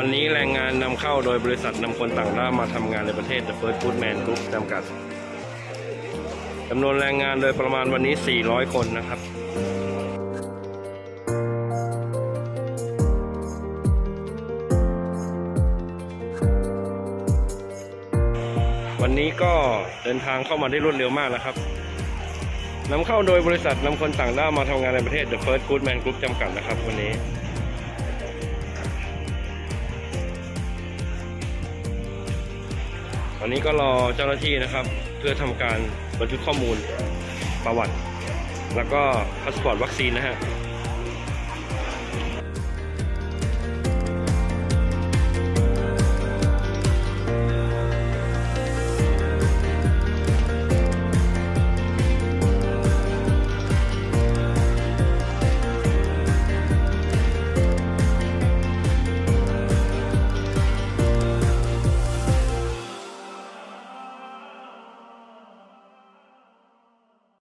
วันนี้แรงงานนำเข้าโดยบริษัทนำคนต่างด้าวมาทำงานในประเทศ The First Goodman Group จำกัดจำนวนแรงงานโดยประมาณวันนี้ 400 คนนะครับวันนี้ก็เดินทางเข้ามาได้รวดเร็วมากนะครับนำเข้าโดยบริษัทนำคนต่างด้าวมาทำงานในประเทศ The First Goodman Group จำกัดนะครับวันนี้ วันนี้ก็รอเจ้าหน้าที่นะครับ เพื่อทำการบันทึกข้อมูลประวัติ แล้วก็พาสปอร์ตวัคซีนนะฮะ